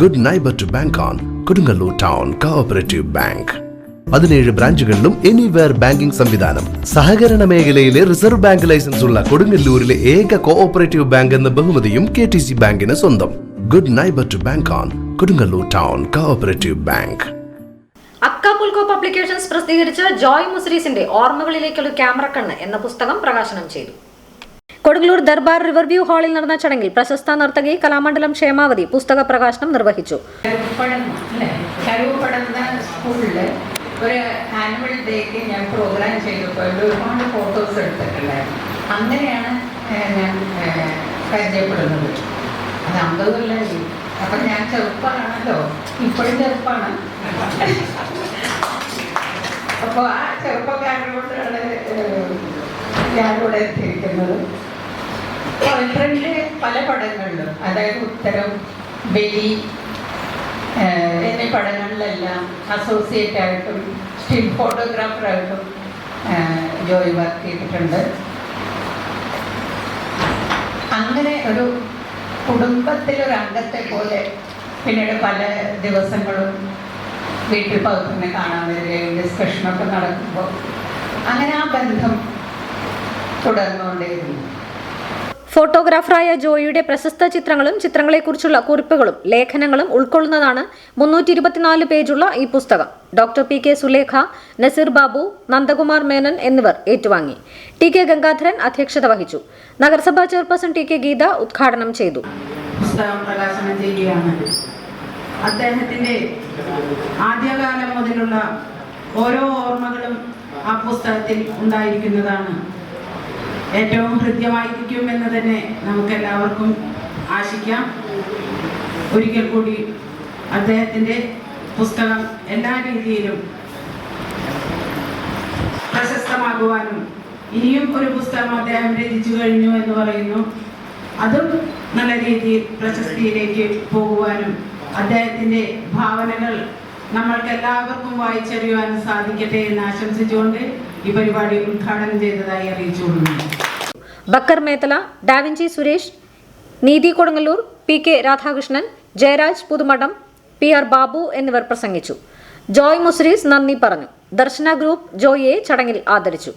Good neighbour to bank on Kodungallur town cooperative bank പതിനേഴ് ബ്രാഞ്ചുകളിലും anywhere banking സംവിധാനം. സഹകരണ മേഖലയിലെ റിസർവ് ബാങ്ക് ലൈസൻസ് ഉള്ള കൊടുങ്ങല്ലൂരിലെ ഏക കോഓപ്പറേറ്റീവ് ബാങ്ക് എന്ന ബഹുമതിയും കെ ടി സി ബാങ്കിന് സ്വന്തം. Good neighbour to bank on Kodungallur town cooperative bank Acapulco publications പ്രസിദ്ധീകരിച്ച ജോയ് മുസ്രീസിന്റെ ഓർമ്മകളിലേക്കുള്ള ക്യാമറ കണ്ണ് എന്ന പുസ്തകം പ്രകാശനം ചെയ്തു. കൊടുങ്ങല്ലൂർ ദർബാർ റിവർവ്യൂ ഹാളിൽ നടന്ന ചടങ്ങിൽ പ്രശസ്ത നർത്തകി കലാമണ്ഡലം ക്ഷേമാവതി പുസ്തക പ്രകാശനം നിർവഹിച്ചു. ഒരു ആനുവൽ ഡേക്ക് ഞാൻ പ്രോഗ്രാം ചെയ്തപ്പോൾ ഒരുപാട് ഫോട്ടോസ് എടുത്തിട്ടുണ്ടായിരുന്നു. അങ്ങനെയാണ് ഞാൻ പരിചയപ്പെടുന്നത്. അത് അമ്പത് കൊല്ലമായി അപ്പം ഞാൻ ചെറുപ്പമാണല്ലോ ഇപ്പോഴും ചെറുപ്പമാണ് അപ്പോൾ ആ ചെറുപ്പക്കാരനോടാണ് ഞാനിവിടെ എത്തിയിരിക്കുന്നത്. പോയട്രൻഡിൽ പല പടങ്ങളിലും അതായത് ഉത്തരം ബലി എന്നീ പടങ്ങളിലെല്ലാം അസോസിയേറ്റ് ആയിട്ടും സ്റ്റിൽ ഫോട്ടോഗ്രാഫറായിട്ടും ജോലി വർക്ക് ചെയ്തിട്ടുണ്ട്. അങ്ങനെ ഒരു കുടുംബത്തിലൊരു അംഗത്തെ പോലെ പിന്നീട് പല ദിവസങ്ങളും വീട്ടിൽ പൗത്രനെ കാണാൻ വരികയും ഡിസ്കഷനൊക്കെ നടക്കുമ്പോൾ അങ്ങനെ ആ ബന്ധം തുടർന്നുകൊണ്ടേയിരുന്നു. ഫോട്ടോഗ്രാഫറായ ജോയിയുടെ പ്രശസ്ത ചിത്രങ്ങളും ചിത്രങ്ങളെക്കുറിച്ചുള്ള കുറിപ്പുകളും ലേഖനങ്ങളും ഉൾക്കൊള്ളുന്നതാണ് മുന്നൂറ്റി ഇരുപത്തിനാല് പേജുള്ള ഈ പുസ്തകം. Doctor P K Sulekha Nazeer Babu Nandakumar Menon എന്നിവർ ഏറ്റുവാങ്ങി. ടി കെ ഗംഗാധരൻ അധ്യക്ഷത വഹിച്ചു. നഗരസഭാ ചെയർപേഴ്സൺ ടി കെ ഗീത ഉദ്ഘാടനം ചെയ്തു. പുസ്തകം ചെയ്യുകയാണ്. അദ്ദേഹത്തിന്റെ ആദ്യകാലം മുതലുള്ള ഓരോ ഓർമ്മകളും ആ പുസ്തകത്തിൽ ഉണ്ടായിരിക്കുന്നതാണ്. ഏറ്റവും ഹൃദ്യമായിരിക്കും എന്ന് തന്നെ നമുക്ക് എല്ലാവർക്കും ആശിക്കാം. ഒരിക്കൽ കൂടി അദ്ദേഹത്തിന്റെ പുസ്തകം എല്ലാ രീതിയിലും പ്രശസ്തമാകുവാനും ഇനിയും ഒരു പുസ്തകം അദ്ദേഹം രചിച്ചു കഴിഞ്ഞു എന്ന് പറയുന്നു. അതും നല്ല രീതിയിൽ പ്രശസ്തിയിലേക്ക് പോകുവാനും അദ്ദേഹത്തിന്റെ ഭാവനകൾ നമ്മൾക്ക് എല്ലാവർക്കും വായിച്ചറിയുവാനും സാധിക്കട്ടെ എന്ന് ആശംസിച്ചുകൊണ്ട് ഈ പരിപാടി ഉദ്ഘാടനം ചെയ്തതായി അറിയിച്ചുകൊള്ളുന്നു. Bakkar Methala Da Vinci Suresh Neethi Kodungallur P K Radhakrishnan Jayaraj Puthumadam P R Babu എന്നിവർ പ്രസംഗിച്ചു. ജോയ് മുസ്രീസ് നന്ദി പറഞ്ഞു. ദർശന ഗ്രൂപ്പ് ജോയിയെ ചടങ്ങിൽ ആദരിച്ചു.